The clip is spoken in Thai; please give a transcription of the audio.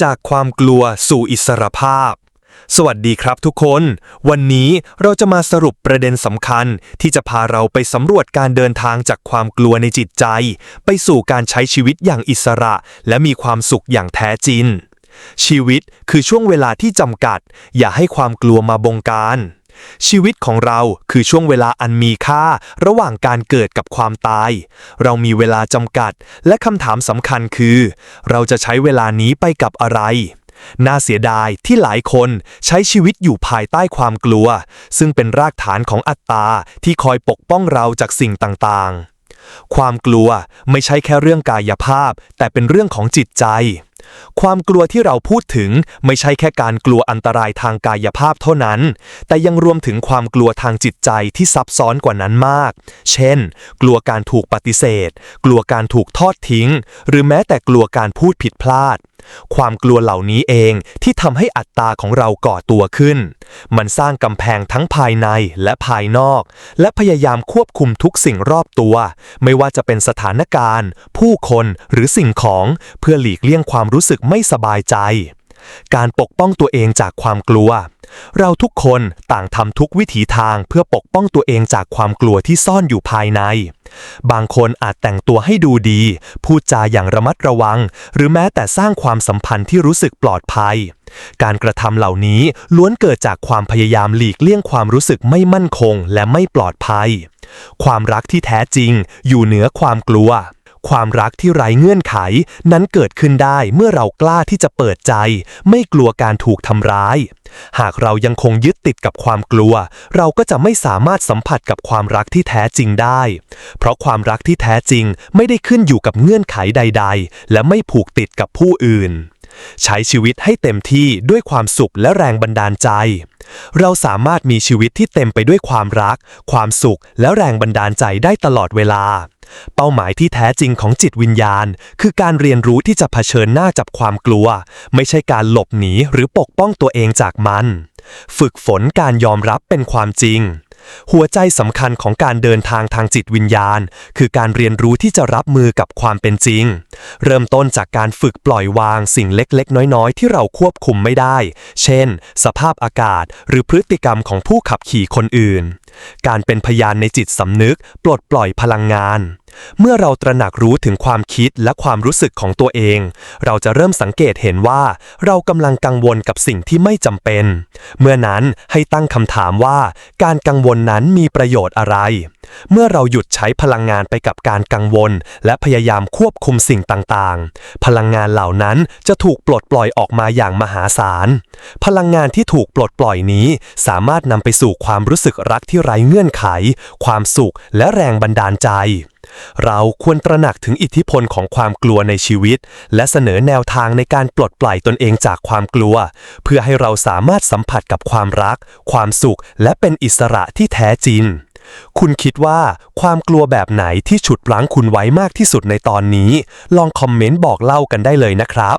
จากความกลัวสู่อิสรภาพ สวัสดีครับทุกคน วันนี้เราจะมาสรุปประเด็นสำคัญ ที่จะพาเราไปสำรวจการเดินทางจากความกลัวในจิตใจ ไปสู่การใช้ชีวิตอย่างอิสระ และมีความสุขอย่างแท้จริง ชีวิตคือช่วงเวลาที่จำกัด อย่าให้ความกลัวมาบงการ ชีวิตของเราคือช่วงเวลาอันมีค่าระหว่างการเกิดกับความตาย เรามีเวลาจำกัด และคำถามสำคัญคือ เราจะใช้เวลานี้ไปกับอะไรน่าเสียดายที่หลายคนใช้ชีวิตอยู่ภายใต้ความกลัว ซึ่งเป็นรากฐานของอัตตาที่คอยปกป้องเราจากสิ่งต่างๆ ความกลัวไม่ใช่แค่เรื่องกายภาพ แต่เป็นเรื่องของจิตใจ ความกลัวที่เราพูดถึงไม่ใช่แค่การกลัวอันตรายทางกายภาพเท่านั้น แต่ยังรวมถึงความกลัวทางจิตใจที่ซับซ้อนกว่านั้นมาก เช่น กลัวการถูกปฏิเสธ กลัวการถูกทอดทิ้ง หรือแม้แต่กลัวการพูดผิดพลาด ความกลัวเหล่านี้เองที่ทำให้อัตตาของเราก่อตัวขึ้น มันสร้างกำแพงทั้งภายในและภายนอก และพยายามควบคุมทุกสิ่งรอบตัว ไม่ว่าจะเป็นสถานการณ์ ผู้คนหรือสิ่งของเพื่อหลีกเลี่ยงความรู้สึกไม่สบายใจ การปกป้องตัวเองจากความกลัว เราทุกคนต่างทำทุกวิถีทางเพื่อปกป้องตัวเองจากความกลัวที่ซ่อนอยู่ภายใน บางคนอาจแต่งตัวให้ดูดี พูดจาอย่างระมัดระวัง หรือแม้แต่สร้างความสัมพันธ์ที่รู้สึกปลอดภัย การกระทำเหล่านี้ล้วนเกิดจากความพยายามหลีกเลี่ยงความรู้สึกไม่มั่นคงและไม่ปลอดภัย ความรักที่แท้จริงอยู่เหนือความกลัว ความรักที่ไร้เงื่อนไข นั้นเกิดขึ้นได้เมื่อเรากล้าที่จะเปิดใจ ไม่กลัวการถูกทำร้าย หากเรายังคงยึดติดกับความกลัว เราก็จะไม่สามารถสัมผัสกับความรักที่แท้จริงได้ เพราะความรักที่แท้จริงไม่ได้ขึ้นอยู่กับเงื่อนไขใด ๆ และไม่ผูกติดกับผู้อื่น ใช้ชีวิตให้เต็มที่ด้วยความสุขและแรงบันดาลใจ เราสามารถมีชีวิตที่เต็มไปด้วยความรัก ความสุข และแรงบันดาลใจได้ตลอดเวลา เป้าหมายที่แท้จริงของจิตวิญญาณ คือการเรียนรู้ที่จะเผชิญหน้ากับความกลัว ไม่ใช่การหลบหนีหรือปกป้องตัวเองจากมัน ฝึกฝนการยอมรับเป็นความจริง หัวใจสำคัญของการเดินทางทางจิตวิญญาณ คือการเรียนรู้ที่จะรับมือกับความเป็นจริง เริ่มต้นจากการฝึกปล่อยวางสิ่งเล็กๆ น้อยๆ ที่เราควบคุมไม่ได้ เช่น สภาพอากาศหรือพฤติกรรมของผู้ขับขี่คนอื่น การเป็นพยานในจิตสำนึก ปลดปล่อยพลังงาน เมื่อเราตระหนักรู้ถึงความคิดและความรู้สึกของตัวเอง เราจะเริ่มสังเกตเห็นว่า เรากำลังกังวลกับสิ่งที่ไม่จำเป็น เมื่อนั้นให้ตั้งคำถามว่า การกังวลนั้นมีประโยชน์อะไรเมื่อเราหยุดใช้พลังงานไปกับการกังวล และพยายามควบคุมสิ่งต่างๆ พลังงานเหล่านั้นจะถูกปลดปล่อยออกมาอย่างมหาศาล พลังงานที่ถูกปลดปล่อยนี้ สามารถนำไปสู่ความรู้สึกรักที่ไร้เงื่อนไข ความสุขและแรงบันดาลใจ เราควรตระหนักถึงอิทธิพลของความกลัวในชีวิต และเสนอแนวทางในการปลดปล่อยตนเองจากความกลัว เพื่อให้เราสามารถสัมผัสกับความรัก ความสุข และเป็นอิสระที่แท้จริง คุณคิดว่าความกลัวแบบไหนที่ฉุดรั้งคุณไว้มากที่สุดในตอนนี้ ลองคอมเมนต์บอกเล่ากันได้เลยนะครับ